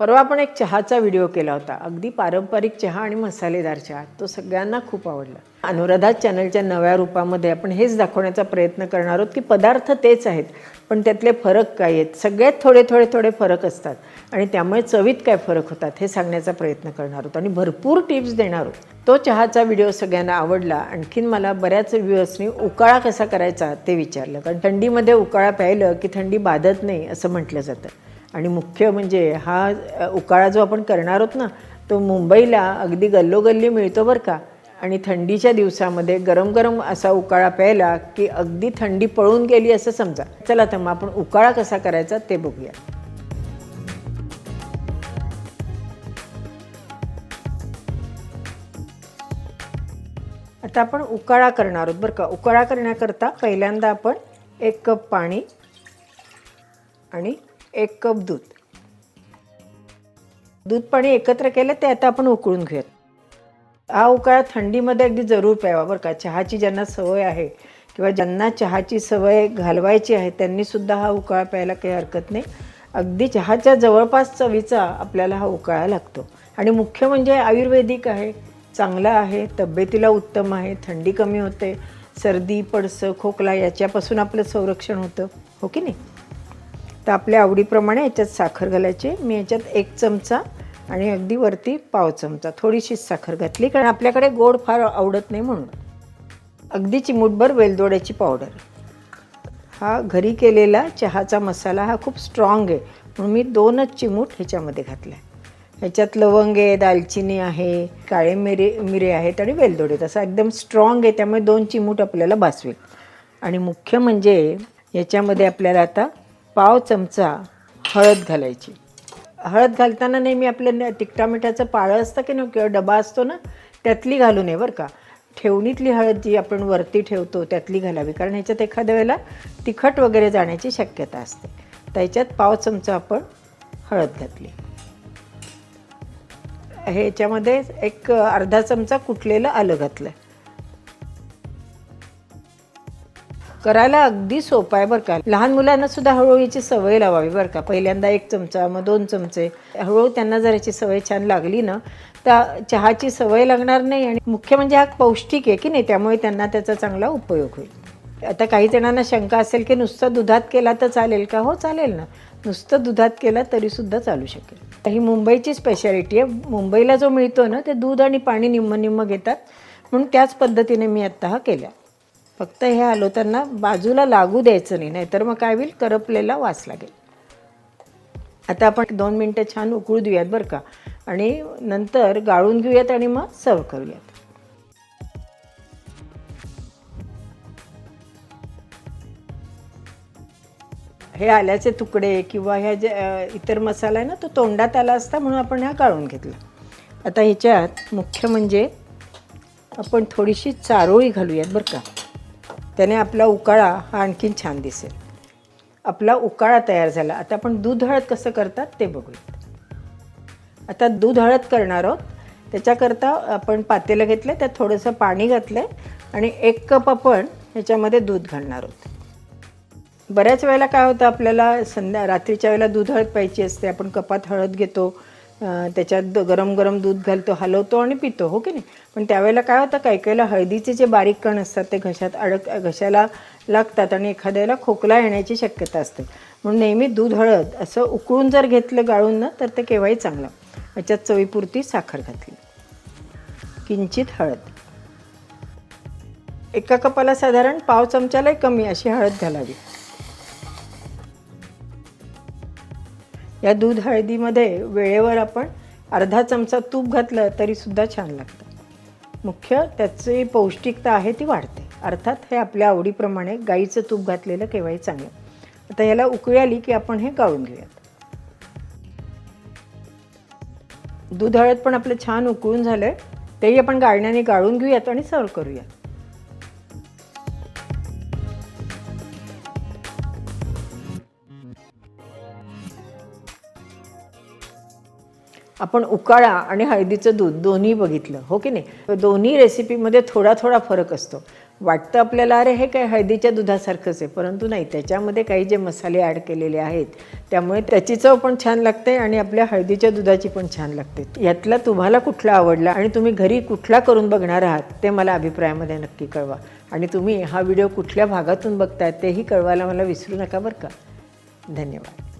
परवा आपण एक चहाचा व्हिडिओ केला होता. अगदी पारंपरिक चहा आणि मसालेदार चहा. तो सगळ्यांना खूप आवडला. अनुराधा चॅनलच्या नव्या रूपामध्ये आपण हेच दाखवण्याचा प्रयत्न करणार आहोत की पदार्थ तेच आहेत पण त्यातले फरक काय आहेत? सगळ्यात थोडे थोडे थोडे फरक असतात. आणि त्यामुळे चवीत काय फरक होतात हे सांगण्याचा प्रयत्न करणार आहोत. आणि भरपूर टिप्स देणार आहोत. तो चहाचा व्हिडिओ सगळ्यांना आवडला. आणखीन मला बऱ्याच व्ह्युअर्सनी उकाळा कसा करायचा ते विचारलं. कारण थंडीमध्ये उकाळा प्यायलं की थंडी बाधत नाही असं म्हटलं जातं. आणि मुख्य म्हणजे हा उकाळा जो आपण करणार आहोत ना तो मुंबईला अगदी गल्लोगल्ली मिळतो बरं का. आणि थंडीच्या दिवसामध्ये गरम गरम असा उकाळा प्यायला की अगदी थंडी पळून गेली असं समजा. चला तर मग आपण उकाळा कसा करायचा ते बघूया. आता आपण उकाळा करणार आहोत बरं का. उकाळा करण्याकरता पहिल्यांदा आपण एक कप पाणी आणि एक कप दूध. दूध पाणी एकत्र केलं ते आता आपण उकळून घेऊयात. हा उकाळा थंडीमध्ये अगदी जरूर प्यावा बरं का. चहाची ज्यांना सवय आहे किंवा ज्यांना चहाची सवय घालवायची आहे त्यांनीसुद्धा हा उकाळा प्यायला काही हरकत नाही. अगदी चहाच्या जवळपास चवीचा आपल्याला हा उकाळा लागतो. आणि मुख्य म्हणजे आयुर्वेदिक आहे चांगला आहे तब्येतीला उत्तम आहे थंडी कमी होते सर्दी पडसं खोकला याच्यापासून आपलं संरक्षण होतं. हो की नाही? तर आपल्या आवडीप्रमाणे याच्यात साखर घालायची. मी याच्यात एक चमचा आणि अगदी वरती पाव चमचा थोडीशीच साखर घातली. कारण आपल्याकडे गोड फार आवडत नाही म्हणून. अगदी चिमूटभर वेलदोड्याची पावडर. हा घरी केलेला चहाचा मसाला हा खूप स्ट्रॉंग आहे. म्हणून मी दोनच चिमूट ह्याच्यामध्ये घातला आहे ह्याच्यात लवंग आहे दालचिनी आहे काळे मिरे मिरे आहेत आणि वेलदोडे तसा एकदम स्ट्रॉंग आहे. त्यामुळे दोन चिमूट आपल्याला भासवेल आणि मुख्य म्हणजे याच्यामध्ये आपल्याला आता पाव चमचा हळद घालायची. हळद घालताना नेहमी आपलं तिखटा मिठाचं पाळं असतं की नाही किंवा डबा असतो ना त्यातली घालू नये बरं का. ठेवणीतली हळद जी आपण वरती ठेवतो त्यातली घालावी. कारण ह्याच्यात एखाद्या वेळेला तिखट वगैरे जाण्याची शक्यता असते. त्याच्यात पाव चमचा आपण हळद घातली. ह्याच्यामध्ये एक अर्धा चमचा कुटलेलं आलं घातलं. करायला अगदी सोपं आहे बरं का. लहान मुलांना सुद्धा हळूहळू याची सवय लावावी बरं का. पहिल्यांदा एक चमचा मग दोन चमचे. हळूहळू त्यांना जर याची सवय छान लागली ना तर चहाची सवय लागणार नाही आणि मुख्य म्हणजे हा पौष्टिक आहे की नाही त्यामुळे त्यांना त्याचा चांगला उपयोग होईल. आता काही जणांना शंका असेल की नुसतं दुधात केला तर चालेल का? हो चालेल ना. नुसतं दुधात केला तरीसुद्धा चालू शकेल. ही मुंबईची स्पेशालिटी आहे. मुंबईला जो मिळतो ना ते दूध आणि पाणी निम्म निम्म घेतात. म्हणून त्याच पद्धतीने मी आत्ता हा केला. फक्त हे आलो त्यांना बाजूला लागू द्यायचं नाही नाहीतर मग काय होईल? करपलेला वास लागेल. आता आपण दोन मिनटं छान उकळू देऊयात बरं का? आणि नंतर गाळून घेऊयात आणि मग सर्व करूयात. हे आल्याचे तुकडे किंवा ह्या जे इतर मसाला आहे ना तो तोंडात आला असता म्हणून आपण हा गाळून घेतला. आता ह्याच्यात मुख्य म्हणजे आपण थोडीशी चारोळी घालूयात बरं का? त्याने आपला उकाळा हा आणखीन छान दिसेल. आपला उकाळा तयार झाला. आता आपण दूध हळद कसं करतात ते बघूयात. आता दूध हळद करणार आहोत. त्याच्याकरता आपण पातेलं घेतलं त्यात थोडंसं पाणी घातलं आहे आणि एक कप आपण ह्याच्यामध्ये दूध घालणार आहोत. बऱ्याच वेळेला काय होतं आपल्याला संध्या रात्रीच्या वेळेला दूध हळद प्यायची असते आपण कपात हळद घेतो त्याच्यात द- गरम गरम दूध घालतो हलवतो आणि पितो हो की नाही? पण त्यावेळेला काय होतं काही काहीला हळदीचे जे बारीक कण असतात ते घशात अडक घशाला लागतात आणि एखाद्याला खोकला येण्याची शक्यता असते. म्हणून नेहमी दूध हळद असं उकळून जर घेतलं गाळून ना तर ते केव्हाही चांगलं. याच्यात चवीपुरती साखर घातली. किंचित हळद. एका कपाला साधारण पाव चमच्यालाही कमी अशी हळद घालावी. या दूध हळदीमध्ये वेळेवर आपण अर्धा चमचा तूप घातलं तरीसुद्धा छान लागतं. मुख्य त्याची पौष्टिकता आहे ती वाढते. अर्थात हे आपल्या आवडीप्रमाणे गाईचं तूप घातलेलं केव्हाही चांगलं. आता याला उकळी आली की आपण हे गाळून घेऊयात. दूध हळद पण आपलं छान उकळून झालं आहे तेही आपण गाळण्याने गाळून घेऊयात आणि सर्व करूयात. आपण उकाळा आणि हळदीचं दूध दोन्ही बघितलं हो की नाही? दोन्ही रेसिपीमध्ये थोडा थोडा फरक असतो. वाटतं आपल्याला अरे हे काय हळदीच्या दुधासारखंच आहे परंतु नाही त्याच्यामध्ये काही जे मसाले ॲड केलेले आहेत त्यामुळे त्याची चव पण छान लागते आणि आपल्या हळदीच्या दुधाची पण छान लागते. यातला तुम्हाला कुठला आवडला आणि तुम्ही घरी कुठला करून बघणार आहात ते मला अभिप्रायामध्ये नक्की कळवा. आणि तुम्ही हा व्हिडिओ कुठल्या भागातून बघताय तेही कळवायला मला विसरू नका बरं का? धन्यवाद.